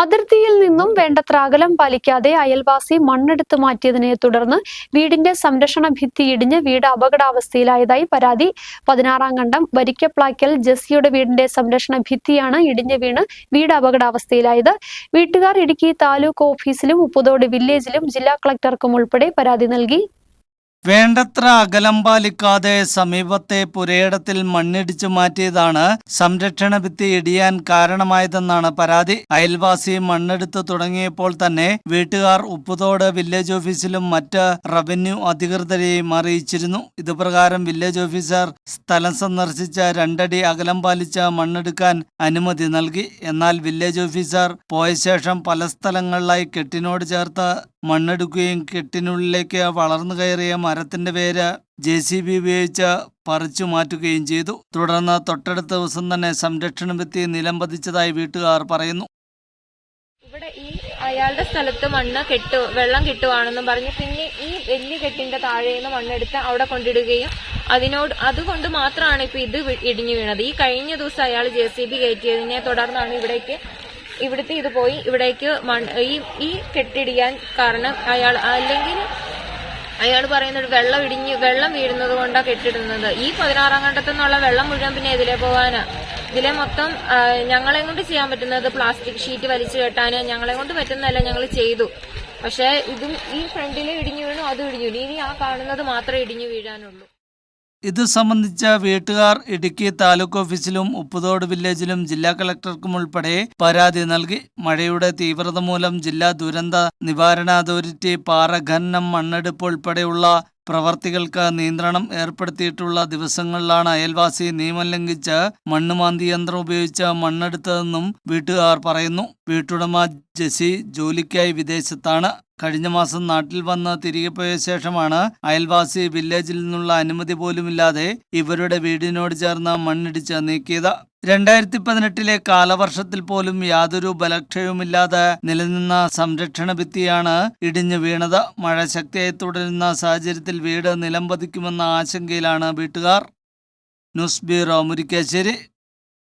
അതിർത്തിയിൽ നിന്നും വേണ്ടത്ര അകലം പാലിക്കാതെ അയൽവാസി മണ്ണെടുത്ത് മാറ്റിയതിനെ തുടർന്ന് വീടിന്റെ സംരക്ഷണ ഭിത്തി ഇടിഞ്ഞ് വീട് അപകടാവസ്ഥയിലായതായി പരാതി. പതിനാറാം കണ്ടം വരിക്കപ്ലാക്കൽ ജെസ്സിയുടെ വീടിന്റെ സംരക്ഷണ ഭിത്തിയാണ് ഇടിഞ്ഞ് വീണ് വീട് അപകടാവസ്ഥയിലായത്. വീട്ടുകാർ ഇടുക്കി താലൂക്ക് ഓഫീസിലും ഉപ്പുതോട് വില്ലേജിലും ജില്ലാ കളക്ടർക്കും ഉൾപ്പെടെ പരാതി നൽകി. വേണ്ടത്ര അകലം പാലിക്കാതെ സമീപത്തെ പുരയിടത്തിൽ മണ്ണിടിച്ചു മാറ്റിയതാണ് സംരക്ഷണ ഭിത്തി ഇടിയാൻ കാരണമായതെന്നാണ് പരാതി. അയൽവാസി മണ്ണെടുത്ത് തുടങ്ങിയപ്പോൾ തന്നെ വീട്ടുകാർ ഉപ്പുതോട് വില്ലേജ് ഓഫീസിലും മറ്റ് റവന്യൂ അധികൃതരെയും അറിയിച്ചിരുന്നു. ഇതുപ്രകാരം വില്ലേജ് ഓഫീസർ സ്ഥലം സന്ദർശിച്ച രണ്ടടി അകലം പാലിച്ച് മണ്ണെടുക്കാൻ അനുമതി നൽകി. എന്നാൽ വില്ലേജ് ഓഫീസർ പോയ ശേഷം പല സ്ഥലങ്ങളിലായി കെട്ടിനോട് ചേർത്ത് മണ്ണെടുക്കുകയും കെട്ടിനുള്ളിലേക്ക് വളർന്നു കയറിയ മരത്തിന്റെ വേര് ജെ സി ബി ഉപയോഗിച്ച് പറിച്ചു മാറ്റുകയും ചെയ്തു. തുടർന്ന് തൊട്ടടുത്ത ദിവസം തന്നെ സംരക്ഷണം എത്തി നിലം പതിച്ചതായി വീട്ടുകാർ പറയുന്നു. ഇവിടെ ഈ അയാളുടെ സ്ഥലത്ത് മണ്ണ് കെട്ടു വെള്ളം കിട്ടുവാണെന്നും പറഞ്ഞ് പിന്നെ ഈ വലിയ കെട്ടിന്റെ താഴെ നിന്ന് മണ്ണെടുത്ത് അവിടെ കൊണ്ടിടുകയും അതിനോട് അതുകൊണ്ട് മാത്രമാണ് ഇപ്പൊ ഇത് ഇടിഞ്ഞു വീണത്. ഈ കഴിഞ്ഞ ദിവസം അയാൾ ജെ സി ബി കയറ്റിയതിനെ തുടർന്നാണ് ഇവിടേക്ക് ഇവിടുത്തെ ഇത് പോയി ഇവിടേക്ക് ഈ കെട്ടിടിയാൻ കാരണം അയാൾ അല്ലെങ്കിൽ അയാൾ പറയുന്നത് വെള്ളം ഇടിഞ്ഞ് വെള്ളം വീഴുന്നത് കൊണ്ടാണ് കെട്ടിടുന്നത്. ഈ പതിനാറാം ഘട്ടത്തു നിന്നുള്ള വെള്ളം മുഴുവൻ പിന്നെ ഇതിലെ പോകാനാ ഇതിലെ മൊത്തം ഞങ്ങളെ കൊണ്ട് ചെയ്യാൻ പറ്റുന്നത് പ്ലാസ്റ്റിക് ഷീറ്റ് വലിച്ചു കെട്ടാന് ഞങ്ങളെ കൊണ്ട് പറ്റുന്നതല്ല ഞങ്ങൾ ചെയ്തു. പക്ഷേ ഇതും ഈ ഫ്രണ്ടിലെ ഇടിഞ്ഞു വീണു അതും ഇടിഞ്ഞു ഇനി ആ കാണുന്നത് മാത്രമേ ഇടിഞ്ഞു വീഴാനുള്ളൂ. ഇത് സംബന്ധിച്ച വീട്ടുകാർ ഇടുക്കി താലൂക്ക് ഓഫീസിലും ഉപ്പുതോട് വില്ലേജിലും ജില്ലാ കളക്ടർക്കും ഉൾപ്പെടെ പരാതി നൽകി. മഴയുടെ തീവ്രത മൂലം ജില്ലാ ദുരന്ത നിവാരണ അതോറിറ്റി പാറ ഖനനം മണ്ണെടുപ്പ് ഉൾപ്പെടെയുള്ള പ്രവർത്തികൾക്ക് നിയന്ത്രണം ഏർപ്പെടുത്തിയിട്ടുള്ള ദിവസങ്ങളിലാണ് അയൽവാസി നിയമം ലംഘിച്ച് മണ്ണുമാന്തി യന്ത്രം ഉപയോഗിച്ച് മണ്ണെടുത്തതെന്നും വീട്ടുകാർ പറയുന്നു. വീട്ടുടമ ജെസി ജോലിക്കായി വിദേശത്താണ്. കഴിഞ്ഞ മാസം നാട്ടിൽ വന്ന് തിരികെ പോയ ശേഷമാണ് അയൽവാസി വില്ലേജിൽ നിന്നുള്ള അനുമതി പോലുമില്ലാതെ ഇവരുടെ വീടിനോട് ചേർന്ന് മണ്ണിടിച്ച് നീക്കിയത്. രണ്ടായിരത്തി പതിനെട്ടിലെ കാലവർഷത്തിൽ പോലും യാതൊരു ബലക്ഷയവുമില്ലാതെ നിലനിന്ന സംരക്ഷണ ഭിത്തിയാണ് ഇടിഞ്ഞു വീണത്. മഴ ശക്തിയായി തുടരുന്ന സാഹചര്യത്തിൽ വീട് നിലംപതിക്കുമെന്ന ആശങ്കയിലാണ് വീട്ടുകാർ. News bureau Murikkassery.